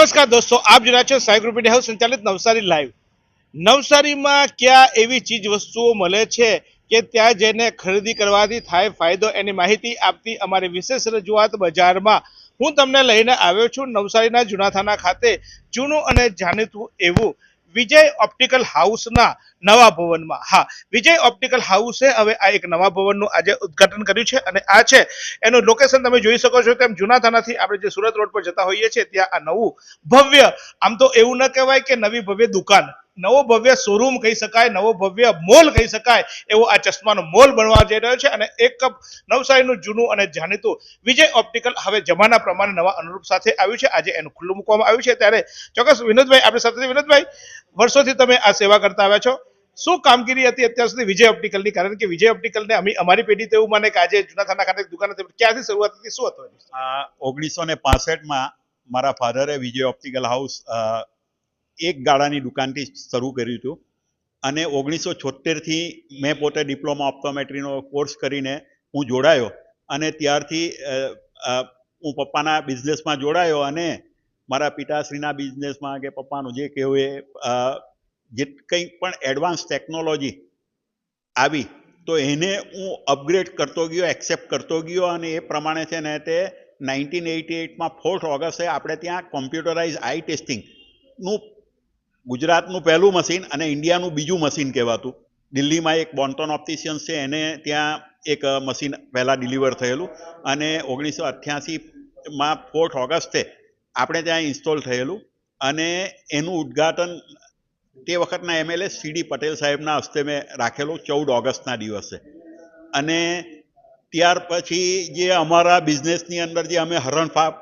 નમસ્કાર દોસ્તો, આપ રહ્યા છો સાહેબ રૂપી હાઉસ સંચાલિત નવસારી લાઈવ. નવસારીમાં ક્યાં એવી ચીજ વસ્તુઓ મળે છે કે ત્યાં જઈને ખરીદી કરવાથી થાય ફાયદો એની માહિતી આપતી અમારી વિશેષ રજૂઆત બજારમાં. હું તમને લઈને આવ્યો છું નવસારીના જૂના થાના ખાતે જૂનું અને જાણીતું એવું. વિજય ઓપ્ટિકલ હાઉસના નવા ભવનમાં. હા, વિજય ઓપ્ટિકલ હાઉસે હવે આ એક નવા ભવનનું આજે ઉદ્ઘાટન કર્યું છે અને આ છે, એનું લોકેશન તમે જોઈ શકો છો તેમ જૂના થાનાથી આપણે જે સુરત રોડ પર જતા હોઈએ છીએ ત્યાં આ નવું ભવ્ય, આમ તો એવું ન કહેવાય કે નવી ભવ્ય દુકાન. નવો ભવ્ય શોરૂમ કહી શકાય, નવો ભવ્ય મોલ કહી શકાય, એવો આ ચશ્માનો મોલ બનવા જઈ રહ્યો છે અને એક નવસારીનું જૂનું અને જાણીતું વિજય ઓપ્ટિકલ હવે જમાના પ્રમાણે નવા અનુરૂપ સાથે આવ્યું છે. આજે એનું ખુલ્લું મૂકવામાં આવ્યું છે. ત્યારે ચોક્કસ વિનોદભાઈ, આપણી સાથે વિનોદભાઈ, વર્ષોથી તમે આ સેવા કરતા આવ્યા છો. શું કામગીરી હતી અત્યાર સુધી વિજય ઓપ્ટિકલની કારણ કે વિજય ઓપ્ટિકલને અમે અમારી પેઢી તો એવું માને કે આજે જૂના થાના ખાતે દુકાન હતી ક્યાંથી શરૂઆત હતી? શું હતું ઓગણીસો ને પાસઠમાં મારા ફાધરે વિજય ઓપ્ટિકલ હાઉસ એક ગાળાની દુકાનથી શરૂ કર્યું હતું. અને ઓગણીસો છોતેરથી મેં પોતે ડિપ્લોમા ઓપ્ટોમેટ્રીનો કોર્સ કરીને હું જોડાયો. અને ત્યારથી હું પપ્પાના બિઝનેસમાં જોડાયો અને મારા પિતાશ્રીના બિઝનેસમાં કે પપ્પાનું જે કહેવું એ જે કંઈ પણ એડવાન્સ ટેકનોલોજી આવી, તો એને હું અપગ્રેડ કરતો ગયો, એક્સેપ્ટ કરતો ગયો અને એ પ્રમાણે છે ને તે નાઇન્ટીન એટી એટમાં ફોર્થ ઓગસ્ટે આપણે ત્યાં કોમ્પ્યુટરાઇઝ આઈ ટેસ્ટિંગનું ગુજરાતનું પહેલું મશીન અને ઇન્ડિયાનું બીજું મશીન કહેવાતું. દિલ્હીમાં એક બોન્ટોન ઓપ્ટિશિયન્સ છે, એને ત્યાં એક મશીન પહેલાં ડિલિવર થયેલું અને ઓગણીસો અઠ્યાસીમાં ફોર્થ ઓગસ્ટે આપણે ત્યાં ઇન્સ્ટોલ થયેલું અને એનું ઉદ્ઘાટન તે વખતના એમએલએ સીડી પટેલ સાહેબના હસ્તે મેં રાખેલું ચૌદ ઓગસ્ટના દિવસે. અને ત્યાર પછી જે અમારા બિઝનેસની અંદર જે અમે હરણફાપ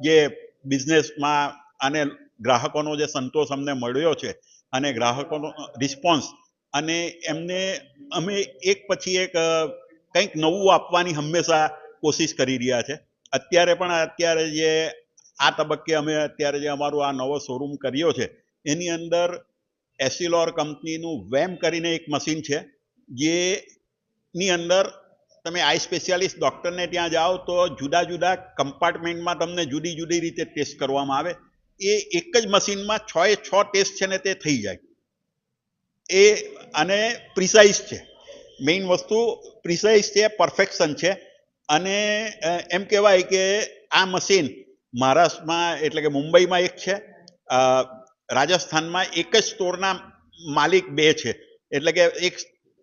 જે બિઝનેસમાં અને ગ્રાહકોનો જે સંતોષ અમને મળ્યો છે અને ગ્રાહકોનો રિસ્પોન્સ અને એમને અમે એક પછી એક કંઈક નવું આપવાની હંમેશા કોશિશ કરી રહ્યા છે. અત્યારે પણ અત્યારે જે આ તબક્કે અમે અત્યારે જે અમારો આ નવો શોરૂમ કર્યો છે, એની અંદર એસિલોર કંપનીનું વેમ કરીને એક મશીન છે, જેની અંદર તમે આઈ સ્પેશિયાલિસ્ટ ડૉક્ટરને ત્યાં જાઓ તો જુદા જુદા કમ્પાર્ટમેન્ટમાં તમને જુદી જુદી રીતે ટેસ્ટ કરવામાં આવે. એ એક જ મશીનમાં છ એ છ ટેસ્ટ છે ને તે થઈ જાય. એ અને પ્રિસાઇઝ છે. મેઇન વસ્તુ પ્રિસાઇઝ છે, પરફેક્શન છે. અને એમ કહેવાય કે આ મશીન મહારાષ્ટ્રમાં એટલે કે મુંબઈમાં એક છે રાજસ્થાનમાં એક જ સ્ટોરના માલિક બે છે. એટલે કે એક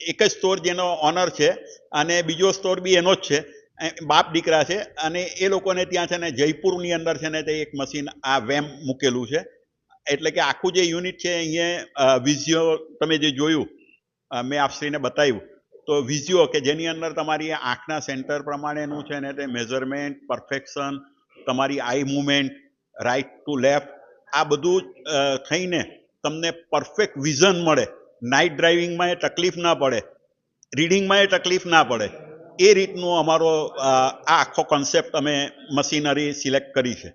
એક જ સ્ટોર જેનો ઓનર છે અને બીજો સ્ટોર બી એનો જ છે. બાપ દીકરા છે અને એ લોકોને ત્યાં છે ને જયપુરની અંદર છે ને તે એક મશીન આ વેમ મૂકેલું છે. એટલે કે આખું જે યુનિટ છે અહીંયા વિઝ્યો તમે જે જોયું મેં આપશ્રીને બતાવ્યું. તો વિઝ્યો કે જેની અંદર તમારી આંખના સેન્ટર પ્રમાણેનું છે ને તે મેઝરમેન્ટ, પરફેક્શન, તમારી eye movement, right to left, આ બધું થઈને તમને પરફેક્ટ વિઝન મળે. નાઇટ ડ્રાઇવિંગમાં એ તકલીફ ના પડે. રીડિંગમાં એ તકલીફ ના પડે. એ રીતનું અમારો આ આખો કોન્સેપ્ટ અમે મશીનરી સિલેક્ટ કરી છે.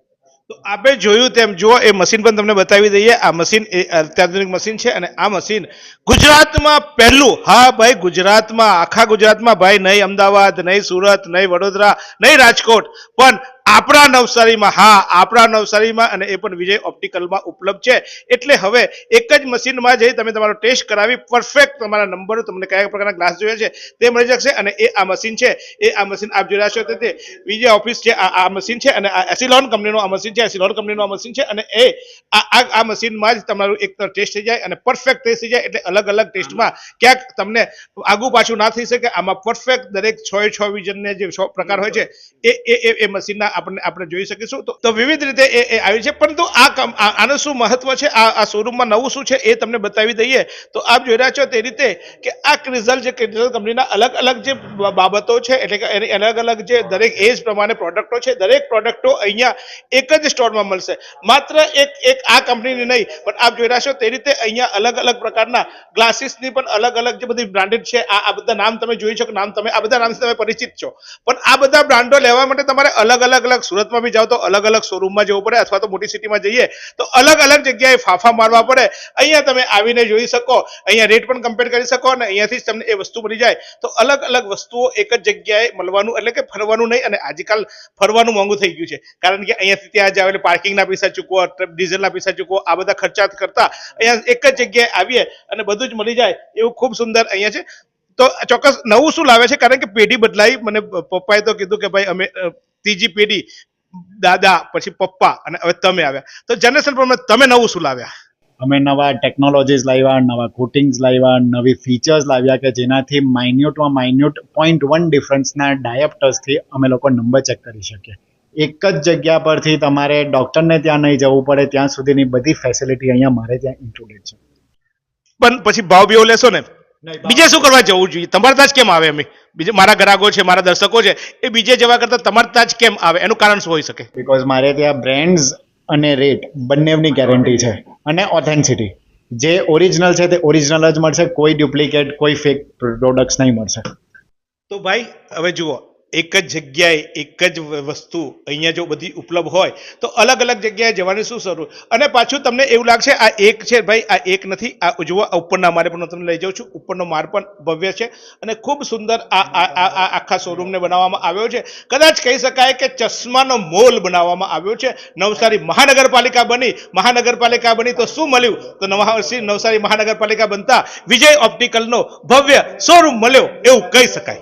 તો આપણે જોયું તેમ જો એ મશીન પણ તમને બતાવી દઈએ. આ મશીન એ અત્યાધુનિક મશીન છે અને આ મશીન ગુજરાતમાં પહેલું, હા ભાઈ, ગુજરાતમાં, આખા ગુજરાતમાં ભાઈ, નહીં અમદાવાદ, નહીં સુરત, નહીં વડોદરા, નહીં રાજકોટ, પણ આપણા નવસારીમાં, હા, આપણા નવસારીમાં અને એ પણ વિજય ઓપ્ટિકલમાં ઉપલબ્ધ છે. એટલે હવે એક જ મશીનમાં જઈ તમે તમારો ટેસ્ટ કરાવી પરફેક્ટ તમારા નંબરો તમને કયા પ્રકારના ગ્લાસ જોઈએ છે તે મળી શકશે અને એ આ મશીન છે, એ આ મશીન આપ જોઈ રહ્યા છો. તે વિજય ઓફિસ છે, આ મશીન છે અને આ એસિલોન કંપનીનું આ મશીન છે એસિલોન કંપનીનું આ મશીન છે અને એ આ આ મશીનમાં જ તમારું એક ટેસ્ટ થઈ જાય અને પરફેક્ટ ટેસ્ટ થઈ જાય એટલે અલગ અલગ ટેસ્ટમાં ક્યાંક તમને આગુ પાછું ના થઈ શકે. આમાં પરફેક્ટ દરેક છ એ છ વિઝનને જે છ પ્રકાર હોય છે, એ એ એ મશીનના આપણે આપણે જોઈ શકીશું. તો વિવિધ રીતે એ આવી છે. પરંતુ આ આનું શું મહત્વ છે? આ શોરૂમમાં નવું શું છે એ તમને બતાવી દઈએ. તો આપ જોઈ રહ્યા છો તે રીતે કે આ ક્રિઝલ જે ક્રિઝલ કંપનીના અલગ અલગ જે બાબતો છે, એટલે કે એની અલગ અલગ જે દરેક એજ પ્રમાણે પ્રોડક્ટો છે, દરેક પ્રોડક્ટો અહીંયા એક જ સ્ટોરમાં મળશે. માત્ર એક એક આ કંપનીની નહીં, પણ આપ જોઈ રહ્યા છો તે રીતે અહીંયા અલગ અલગ પ્રકારના ગ્લાસીસની પણ અલગ અલગ જે બધી બ્રાન્ડેડ છે, આ આ બધા નામ તમે જોઈ શકો, નામ તમે આ બધા નામથી તમે પરિચિત છો. પણ આ બધા બ્રાન્ડો લેવા માટે તમારે અલગ અલગ અલગ સુરતમાં બી જાઓ તો અલગ અલગ શોરૂમમાં જવું પડે અથવા તો મોટી સિટીમાં જઈએ તો અલગ અલગ જગ્યાએ ફાફા મારવા પડે. અહીંયા તમે આવીને જોઈ શકો, અહીંયા રેટ પણ કમ્પેર કરી શકો અને અહીંયાથી જ તમને એ વસ્તુ મળી જાય. તો અલગ અલગ વસ્તુઓ એક જ જગ્યાએ મળવાનું એટલે કે ફરવાનું નહીં અને આજકાલ ફરવાનું મોંઘું થઈ ગયું છે. કારણ કે અહીંયાથી ત્યાં જાવ એટલે પાર્કિંગના પૈસા ચૂકવો ડીઝલના પૈસા ચૂકવો, આ બધા ખર્ચા કરતા અહીંયા એક જ જગ્યાએ આવીએ અને બધું જ મળી જાય એવું ખૂબ સુંદર અહીંયા છે. તો ચોક્કસ નવું શું લાવે છે? કારણ કે પેઢી બદલાઈ. મને પપ્પાએ તો કીધું કે ભાઈ અમે ત્રીજી પેઢી દાદા પછી પપ્પા અને હવે તમે આવ્યા. તો જનરેશન પ્રમાણે તમે નવું શું લાવ્યા? અમે નવા ટેકનોલોજીસ લાવ્યા નવા કોટિંગ્સ લાવ્યા નવી ફીચર્સ લાવ્યા કે જેનાથી માઇન્યુટમાં માઇન્યુટ પોઈન્ટ વન ડિફરન્સના ડાયપ્ટર્સથી અમે લોકો નંબર ચેક કરી શકીએ. એક જ જગ્યા પરથી તમારે ડૉક્ટરને ત્યાં નહીં જવું પડે ત્યાં સુધીની બધી ફેસિલિટી અહીંયા મારે ત્યાં ઇન્ક્લુડેડ છે. પણ પછી ભાવ બીઓ લેશો ને? બીજે શું કરવા જવું જોઈએ? તમારા ત્યાં જ કેમ આવે અમે? બીજે મારા ગ્રાહકો છે મારા દર્શકો છે એ બીજે જવા કરતા તમારે ત્યાં જ કેમ આવે? એનું કારણ શું હોઈ શકે? બિકોઝ મારે ત્યાં બ્રેન્ડ્સ અને રેટ બંનેની ગેરંટી છે અને ઓથેન્સિટી જે ઓરિજિનલ છે તે ઓરિજિનલ જ મળશે કોઈ ડુપ્લિકેટ કોઈ ફેક પ્રોડક્ટ્સ નહીં મળશે. તો ભાઈ હવે જુઓ એક જ જગ્યાએ એક જ વસ્તુ અહીંયા જો બધી ઉપલબ્ધ હોય, તો અલગ અલગ જગ્યાએ જવાની શું જરૂર? અને પાછું તમને એવું લાગશે, આ એક છે ભાઈ, આ એક નથી, આ જુઓ ઉપરના મારે પણ તમને લઈ જાઉં છું, ઉપરનો માર પણ ભવ્ય છે અને ખૂબ સુંદર આ આખા શોરૂમને બનાવવામાં આવ્યો છે. કદાચ કહી શકાય કે ચશ્માનો મોલ બનાવવામાં આવ્યો છે. નવસારી મહાનગરપાલિકા બની મહાનગરપાલિકા બની તો શું મળ્યું? તો નવા નવસારી મહાનગરપાલિકા બનતા વિજય ઓપ્ટિકલનો ભવ્ય શોરૂમ મળ્યો, એવું કહી શકાય.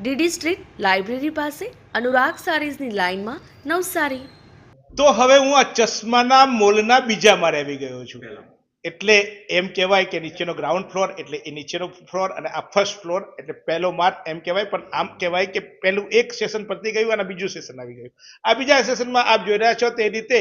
DD street library પાસે અનુરાગ સારીઝની લાઇનમાં નવસારી. તો હવે હું આ ચશ્માના મોલના બીજા માળે આવી ગયો છું. એટલે એમ કહેવાય કે નીચેનો ગ્રાઉન્ડ ફ્લોર એટલે એ નીચેનો ફ્લોર અને આ ફર્સ્ટ ફ્લોર એટલે પહેલો માળ એમ કહેવાય, પણ આમ કહેવાય કે પહેલું એક સેશન પતી ગયું અને બીજું સેશન આવી ગયું. આ બીજા સેશનમાં આપ જોઈ રહ્યા છો તે રીતે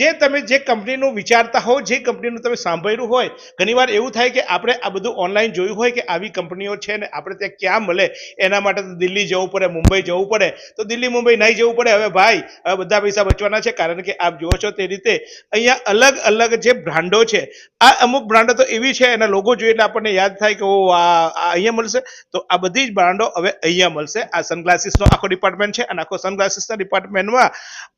જે તમે જે કંપનીનું વિચારતા હો, જે કંપનીનું તમે સાંભળ્યું હોય, ઘણીવાર એવું થાય કે આપણે આ બધું ઓનલાઈન જોયું હોય કે આવી કંપનીઓ છે ને આપણે ત્યાં ક્યાં મળે, એના માટે તો દિલ્હી જવું પડે, મુંબઈ જવું પડે. તો દિલ્હી, મુંબઈ નહીં જવું પડે, હવે ભાઈ, હવે બધા પૈસા બચવાના છે, કારણ કે આપ જુઓ છો તે રીતે અહીંયા અલગ અલગ જે બ્રાન્ડો છે આ અમુક બ્રાન્ડો તો એવી છે, એના લોગો જોઈએ એટલે આપણને યાદ થાય કે ઓ આ અહીંયા મળશે. તો આ બધી જ બ્રાન્ડો હવે અહીંયા મળશે. આ સનગ્લાસીસનો આખો ડિપાર્ટમેન્ટ છે, અને આખો સનગ્લાસીસના ડિપાર્ટમેન્ટમાં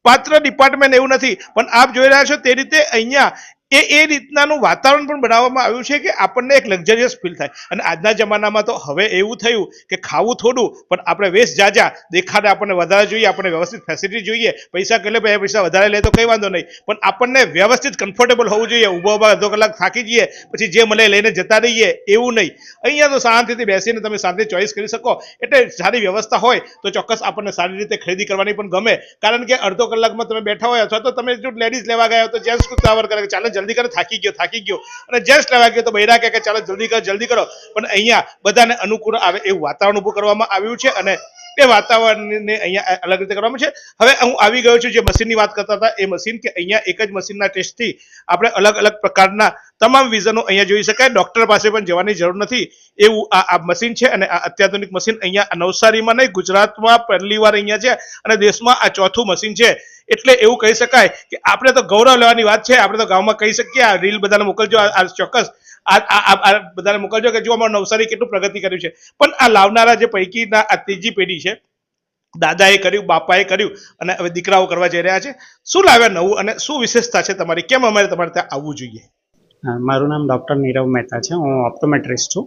પાત્ર ડિપાર્ટમેન્ટ એવું નથી. પણ આપ જોઈ રહ્યા છો તે રીતે અહીંયા એ એ રીતનાનું વાતાવરણ પણ બનાવવામાં આવ્યું છે કે આપણને એક લક્ઝરિયસ ફીલ થાય. અને આજના જમાનામાં તો હવે એવું થયું કે ખાવું થોડું, પણ આપણે વેસ્ટ જાજા, દેખાડે આપણને વધારે જોઈએ, આપણને વ્યવસ્થિત ફેસિલિટી જોઈએ, પૈસા કેટલે પૈસા પૈસા વધારે લે તો કંઈ વાંધો નહીં. પણ આપણને વ્યવસ્થિત કમ્ફર્ટેબલ હોવું જોઈએ, ઊભો ઊભા અડધો કલાક થાકી જઈએ, પછી જે મળે લઈને જતા રહીએ, એવું નહીં. અહીંયા તો શાંતિથી બેસીને તમે શાંતિ ચોઈસ કરી શકો. એટલે સારી વ્યવસ્થા હોય તો ચોક્કસ આપણને સારી રીતે ખરીદી કરવાની પણ ગમે. કારણ કે અડધો કલાકમાં તમે બેઠા હોય અથવા તો તમે જો લેડીઝ લેવા ગયા તો જેન્ટ્સ ઉતાવળ કરે કે ચાલો જલ્દી કરો, થાકી ગયો થાકી ગયો. અને જેન્ટ્સ લેવા ગયો તો બૈરા કે ચાલો જલ્દી કરો જલ્દી કરો. પણ અહીંયા બધાને અનુકૂળ આવે એવું વાતાવરણ ઊભું કરવામાં આવ્યું છે અને એ વાતાવરણને અહીંયા અલગ રીતે કરવામાં છે. હવે હું આવી ગયો છું જે મશીનની વાત કરતા હતા, એ મશીન કે અહીંયા એક જ મશીનના ટેસ્ટથી આપણે અલગ અલગ પ્રકારના તમામ વિઝનો અહીંયા જોઈ શકાય. ડોક્ટર પાસે પણ જવાની જરૂર નથી. એવું આ મશીન છે અને આ અત્યાધુનિક મશીન અહીંયા નવસારીમાં નહીં, ગુજરાતમાં પહેલી વાર અહીંયા છે અને દેશમાં આ ચોથું મશીન છે. એટલે એવું કહી શકાય કે આપણે તો ગૌરવ લેવાની વાત છે. આપણે તો ગામમાં કહી શકીએ, આ રીલ બધાને મોકલજો આ ચોક્કસ. આ બધાને મોકલજો કે જો અમારું નવસારી કેટલું પ્રગતિ કર્યું છે. પણ આ લાવનારા જે પૈકીના આ ત્રીજી પેઢી છે, દાદાએ કર્યું, બાપાએ કર્યું અને હવે દીકરાઓ કરવા જઈ રહ્યા છે. શું લાવ્યા નવું અને શું વિશેષતા છે તમારી? કેમ અમારે તમારે ત્યાં આવવું જોઈએ? મારું નામ ડૉક્ટર નીરવ મહેતા છે. હું ઓપ્ટોમેટ્રિસ્ટ છું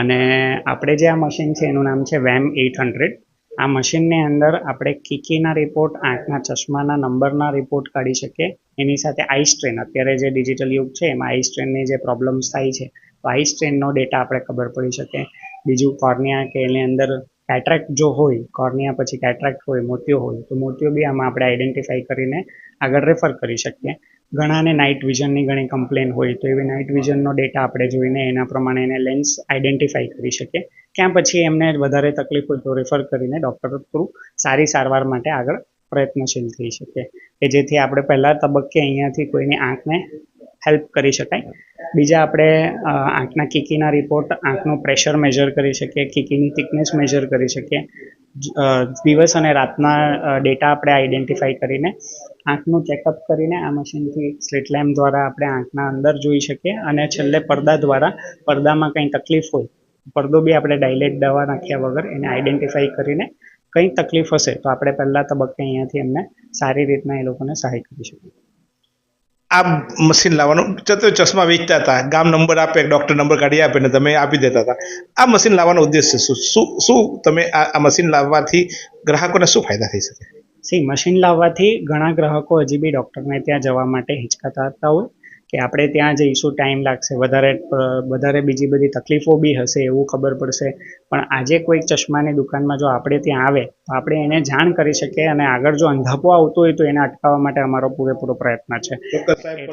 અને આપણે જે આ મશીન છે એનું નામ છે વેમ એઇટ હંડ્રેડ આ મશીનની અંદર આપણે કીકીના રિપોર્ટ આંખના ચશ્માના નંબરના રિપોર્ટ કાઢી શકીએ. એની સાથે આઈ સ્ટ્રેન અત્યારે જે ડિજિટલ યુગ છે, એમાં આઈ સ્ટ્રેનની જે પ્રોબ્લેમ્સ થાય છે, તો આઈ સ્ટ્રેનનો ડેટા આપણે ખબર પડી શકે. બીજું કોર્નિયા કે એની અંદર કેટ્રેક્ટ જો હોય કોર્નિયા પછી કેટ્રેક્ટ હોય, મોતિયો હોય, તો મોતિયો બી આમાં આપણે આઈડેન્ટિફાઈ કરીને આગળ રેફર કરી શકીએ. ઘણાને નાઇટ વિઝનની ઘણી કમ્પ્લેન હોય તો એવી નાઇટ વિઝનનો ડેટા આપણે જોઈને એના પ્રમાણે એને લેન્સ આઈડેન્ટિફાઈ કરી શકીએ. ક્યાં પછી એમને વધારે તકલીફ હોય તો રેફર કરીને ડૉક્ટર થ્રુ સારી સારવાર માટે આગળ પ્રયત્નશીલ થઈ શકીએ કે જેથી આપણે પહેલાં તબક્કે અહીંયાથી કોઈની આંખને હેલ્પ કરી શકાય. બીજા આપણે આંખના કીકીના રિપોર્ટ આંખનું પ્રેશર મેજર કરી શકીએ, કીકીની થિકનેસ મેજર કરી શકીએ. દિવસ અને રાતના ડેટા આપણે આઈડેન્ટિફાઈ કરીને આંખનું ચેકઅપ કરીને આ મશીનથી સ્લિટ લેમ્પ દ્વારા આપણે આંખના અંદર જોઈ શકીએ અને છેલ્લે પડદા દ્વારા પડદામાં કંઈ તકલીફ હોય, પડદો બી આપણે ડાયલેટ દવા નાખ્યા વગર એને આઈડેન્ટિફાઈ કરીને કંઈ તકલીફ હશે તો આપણે પહેલા તબક્કે અહીંયાથી એમને સારી રીતના એ લોકોને સહાય કરી શકીએ. આ મશીન લાવવાનું ચતો ચશ્મા વેચતા હતા, ગામ નંબર આપે ડોક્ટર નંબર કાઢી આપે ને તમે આપી દેતા હતા. આ મશીન લાવવાનો ઉદ્દેશ્ય શું? શું શું તમે આ મશીન લાવવાથી ગ્રાહકોને શું ફાયદા થઈ શકે? સી મશીન લાવવાથી ઘણા ગ્રાહકો હજી બી ડૉક્ટરને ત્યાં જવા માટે હિચકાતા હોય કે આપણે ત્યાં જઈશું ટાઈમ લાગશે વધારે વધારે બીજી બધી તકલીફો બી હશે એવું ખબર પડશે. પણ આજે કોઈક ચશ્માની દુકાનમાં જો આપણે ત્યાં આવે તો આપણે એને જાણ કરી શકીએ અને આગળ જો અંધાપો આવતો હોય તો એને અટકાવવા માટે અમારો પૂરેપૂરો પ્રયત્ન છે.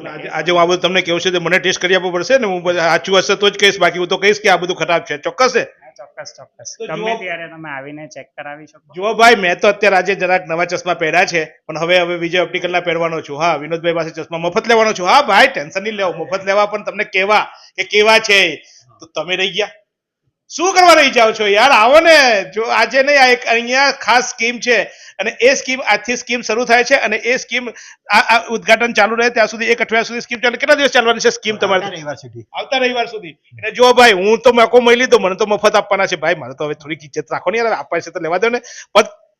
આજે આજે હું આ બધું તમને કેવું છે મને ટેસ્ટ કરી આપવું પડશે ને હું સાચું હશે તો જ કહીશ બાકી હું તો કહીશ કે આ બધું ખરાબ છે. ચોક્કસ છે. ચોક્કસ ચોક્કસ. તો ગમે જુઓ- ત્યારે તમે આવીને ચેક કરાવી શકો. જુઓ ભાઈ મેં તો અત્યારે આજે જરાક નવા ચશ્મા પહેર્યા છે પણ હવે હવે વિજય ઓપ્ટિકલના પહેરવાનો છું. હા વિનોદભાઈ પાસે ચશ્મા મફત લેવાનો છું. હા ભાઈ ટેન્શન નહીં લેવો. મફત લેવા પણ તમને કેવા કે કેવા છે. તો તમે રહી ગયા. શું કરવા રહી જાઓ છો યાર? આવો ને. જો આજે નહીં આ એક અહીંયા ખાસ સ્કીમ છે અને એ સ્કીમ આજથી સ્કીમ શરૂ થાય છે અને એ સ્કીમ આ ઉદઘાટન ચાલુ રહે ત્યાં સુધી એક અઠવાડિયા સુધી સ્કીમ ચાલે. કેટલા દિવસ ચાલવાની છે સ્કીમ તમારી? રવિવાર સુધી. આવતા રવિવાર સુધી. એટલે જો ભાઈ હું તો મોકો મળી લીધો મને તો મફત આપવાના છે. ભાઈ મારે તો હવે થોડીક ઇજ્જત રાખો ને યાર. આપવા છે તો લેવા દો ને.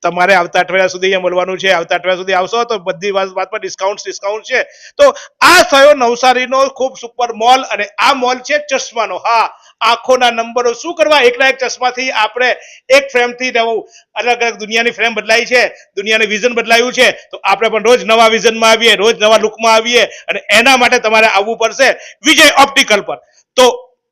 તમારે આવતા અઠવાડિયા સુધી અહીંયા મળવાનું છે. આવતા અઠવાડિયા સુધી આવશો તો બધી વાત પર ડિસ્કાઉન્ટ ડિસ્કાઉન્ટ છે. તો આ થયો નવસારીનો ખૂબ સુપર મોલ અને આ મોલ છે ચશ્માનો. હા, આંખોના નંબરો શું કરવા? એકલા એક ચશ્માથી આપણે એક ફ્રેમથી નવું અલગ અલગ દુનિયાની ફ્રેમ બદલાઈ છે. દુનિયાની વિઝન બદલાયું છે. તો આપણે પણ રોજ નવા વિઝનમાં આવીએ, રોજ નવા લુકમાં આવીએ અને એના માટે તમારે આવવું પડશે વિજય ઓપ્ટિકલ પર. તો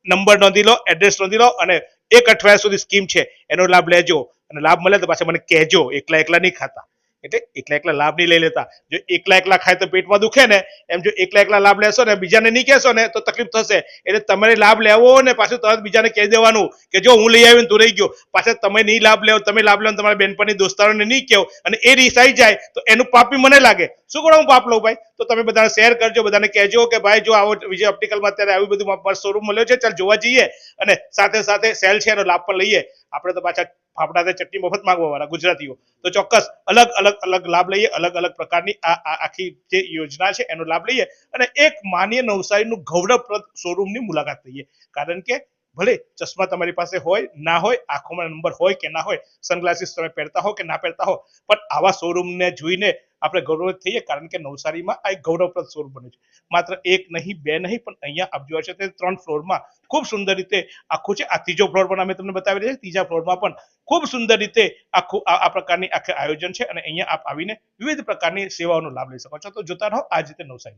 નંબર નોંધી લો એડ્રેસ નોંધી લો અને એક અઠવાડિયા સુધી સ્કીમ છે. એનો લાભ લેજો અને લાભ મળે તો પાછા મને કહેજો. એકલા એકલા નહીં ખાતા. એટલે એકલા એકલા લાભ નહીં લઈ લેતા. જો એકલા એકલા ખાય તો પેટમાં દુખે ને, એમ જો એકલા એકલા લાભ લેશો ને, બીજાને નહીં કહેશો ને, તો તકલીફ થશે. એટલે તમારે લાભ લેવો ને, પાછું તરત બીજાને કહી દેવાનું કે જો હું લઈ આવ્યો તું રહી ગયો. પાછા તમે નહીં લાભ લેવો, તમે લાભ લેવો તમારા બેનપણની દોસ્તારોને નહીં કહો અને એ રીસાઈ જાય, તો એનું પાપી મને લાગે. શું કરો હું પાપ લઉં ભાઈ? તો તમે બધાને શેર કરજો, બધાને કહેજો કે ભાઈ જો આવો વિજય ઓપ્ટિકલમાં અત્યારે આવી બધું શોરૂમ મળ્યો છે, ચાલ જોવા જઈએ અને સાથે સાથે સેલ છે એનો લાભ પણ લઈએ. આપણે તો પાછા ફાફડા ચટણી મફત માંગવા વાળા ગુજરાતીઓ. તો ચોક્કસ અલગ અલગ અલગ લાભ લઈએ, અલગ અલગ પ્રકારની આ આખી જે યોજના છે એનો લાભ લઈએ અને એક માન્ય નવસારીનું ગૌરવપ્રદ શોરૂમની મુલાકાત લઈએ. કારણ કે ભલે ચશ્મા તમારી પાસે હોય, ના હોય, આંખોમાં નંબર હોય કે ના હોય, સનગ્લાસીસ તમે પહેરતા હો કે ના પહેરતા હો, પણ આવા શોરૂમને જોઈને આપણે ગૌરવિત થઈએ કારણ કે નવસારીમાં આ એક ગૌરવપ્રદ શોરૂમ બન્યું છે. માત્ર એક નહીં, બે નહીં, પણ અહીંયા આપ જોવા છે તે ત્રણ ફ્લોરમાં ખૂબ સુંદર રીતે આખું છે. આ ત્રીજો ફ્લોર પણ અમે તમને બતાવી રહ્યા ત્રીજા ફ્લોરમાં પણ ખૂબ સુંદર રીતે આખું આ પ્રકારની આખે આયોજન છે અને અહીંયા આપ આવીને વિવિધ પ્રકારની સેવાઓનો લાભ લઈ શકો છો. તો જોતા રહો, આ રીતે નવસારી